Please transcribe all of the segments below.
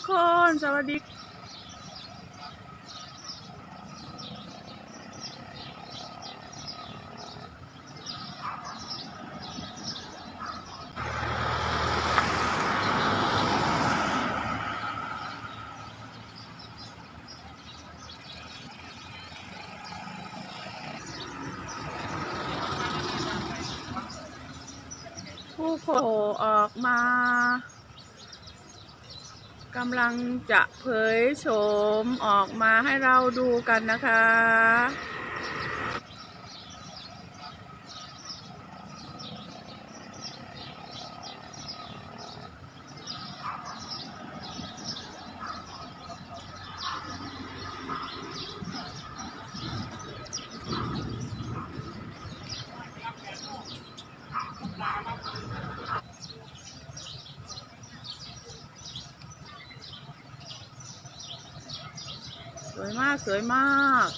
กคน สวัสดีผู้โผล่ออกมา กำลังจะเผยโฉมออกมาให้เราดูกันนะคะ สวยมาก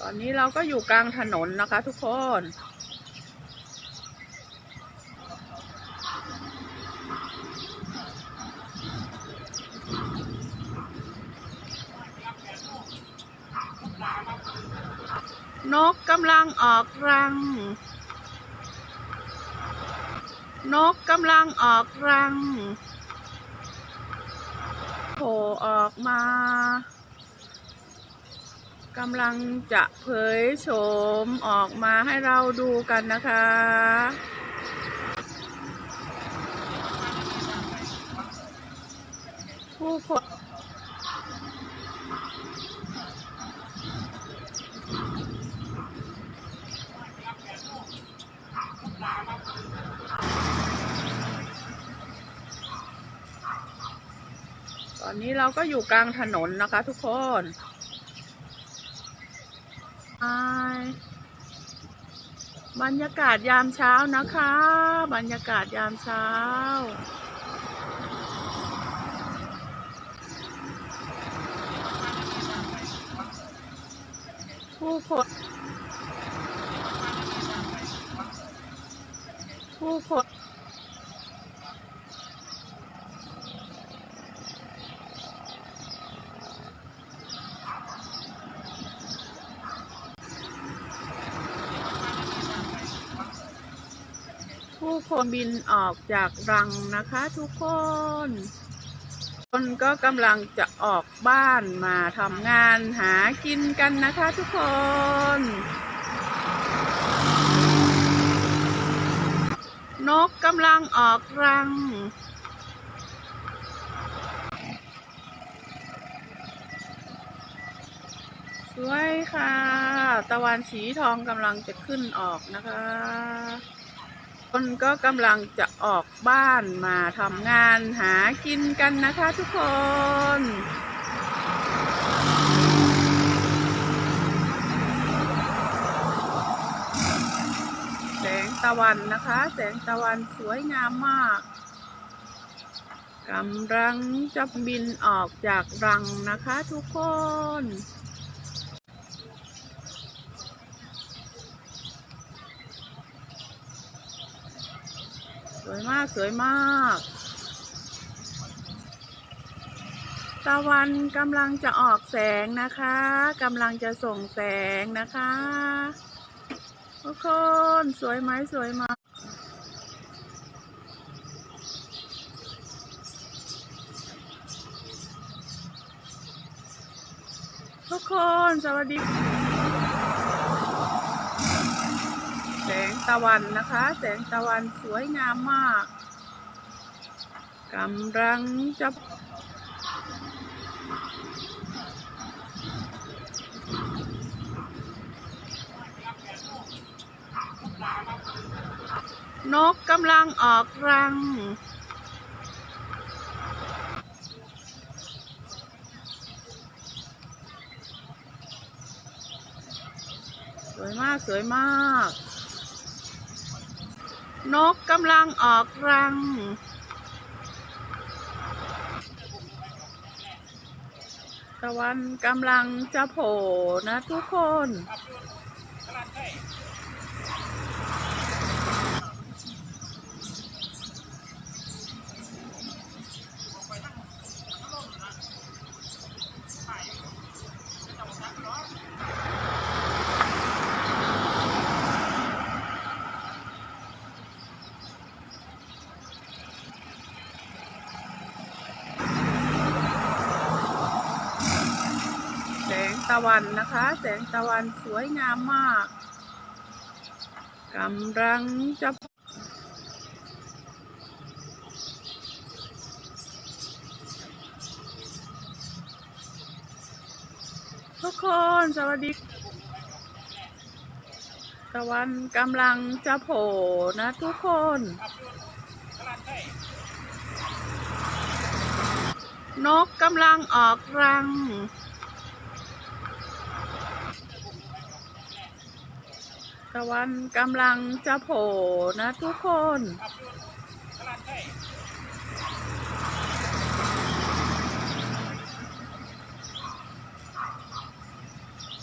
ตอนนี้เราก็อยู่กลางถนนนะคะทุกคน นกกำลังออกรัง นกกำลังออกรังโผล่ออกมากำลังจะเผยโฉมออกมาให้เราดูกันนะคะ ผู้คน อนนี้เราก็อยู่กลางถนนนะคะทุกคนไอบรรยากาศยามเช้านะคะ บรรยากาศยามเช้า ผู้คนผู้คน ผู้ คนบินออกจากรังนะคะทุกคน คนก็กำลังจะออกบ้านมาทำงานหากินกันนะคะทุกคน นกกำลังออกรังสวยค่ะ ตะวันสีทองกำลังจะขึ้นออกนะคะ คนก็กำลังจะออกบ้านมาทำงานหากินกันนะคะทุกคน แสงตะวันนะคะ แสงตะวันสวยงามมากกำลังจะบินออกจากรังนะคะทุกคน วยมากสวยมาก ตะวันกำลังจะออกแสงนะคะกำลังจะส่งแสงนะคะทุกคนสวยไหมสวยมากทุกคนสวัสดี แสงตะวันนะคะ แสงตะวันสวยงามมากกำลังจะนกกำลังออกรัง สวยมาก สวยมาก นกกำลังออกรัง ตะวันกำลังจะโผล่นะทุกคน ตะวันนะคะ แสงตะวันสวยงามมากกำลังจะทุกคนสวัสดีตะวันกำลังจะโผล่นะทุกคน นกกำลังออกรัง ตะวันกำลังจะโผล่นะทุกคน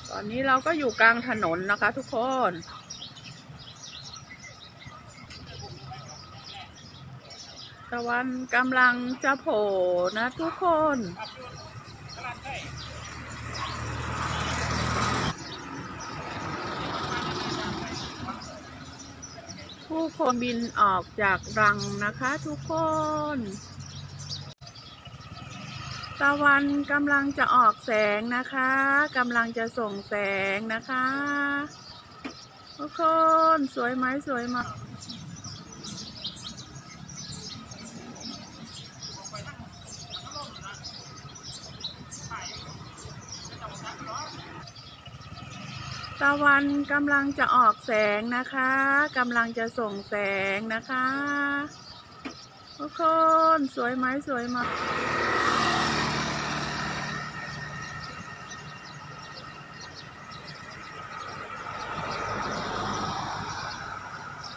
ตอนนี้เราก็อยู่กลางถนนนะคะทุกคนตะวันกำลังจะโผล่นะทุกคน ผู้คนบินออกจากรังนะคะทุกคน ตะวันกำลังจะออกแสงนะคะกำลังจะส่งแสงนะคะ ทุกคนสวยไหมสวยมาก ตะวันกำลังจะออกแสงนะคะกำลังจะส่งแสงนะคะทุกคนสวยไหมสวยไหม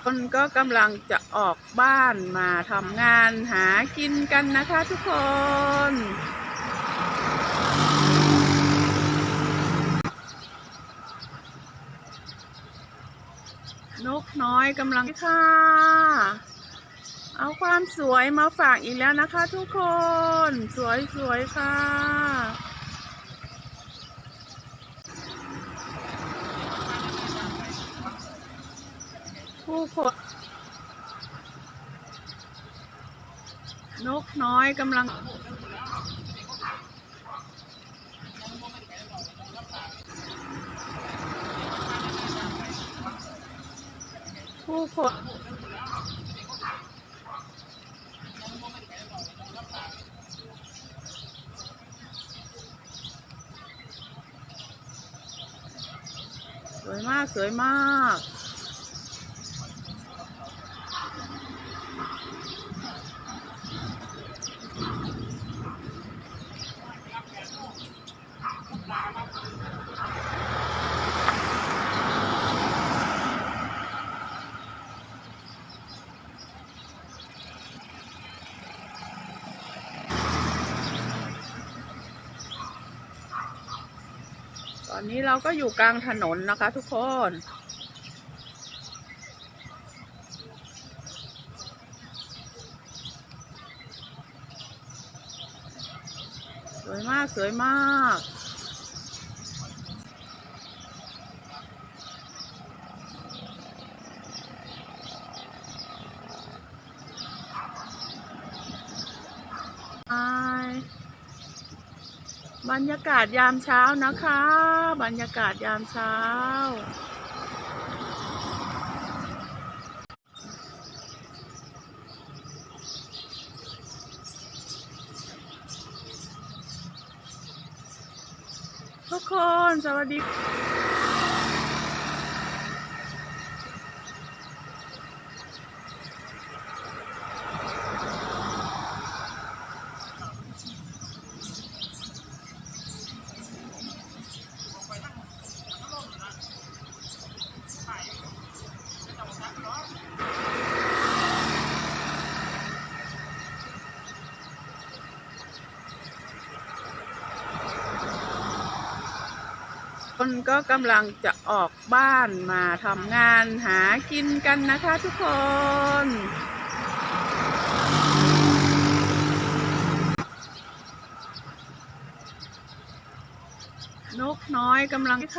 คนก็กำลังจะออกบ้านมาทำงานหากินกันนะคะทุกคน น้อยกำลังค่ะ เอาความสวยมาฝากอีกแล้วนะคะ ทุกคน สวยสวยๆค่ะ ผู้คนนกน้อยกำลัง ผู้คนสวยมาก สวยมากต อนนี้เราก็อยู่กลางถนนนะคะทุกคน สวยมากสวยมาก บ รรยากาศยามเช้านะคะ บรรยากาศยามเช้า ทุกคนสวัสดี คนก็กำลังจะออกบ้านมาทำงานหากินกันนะคะทุกคน นกน้อยกำลังค่ะ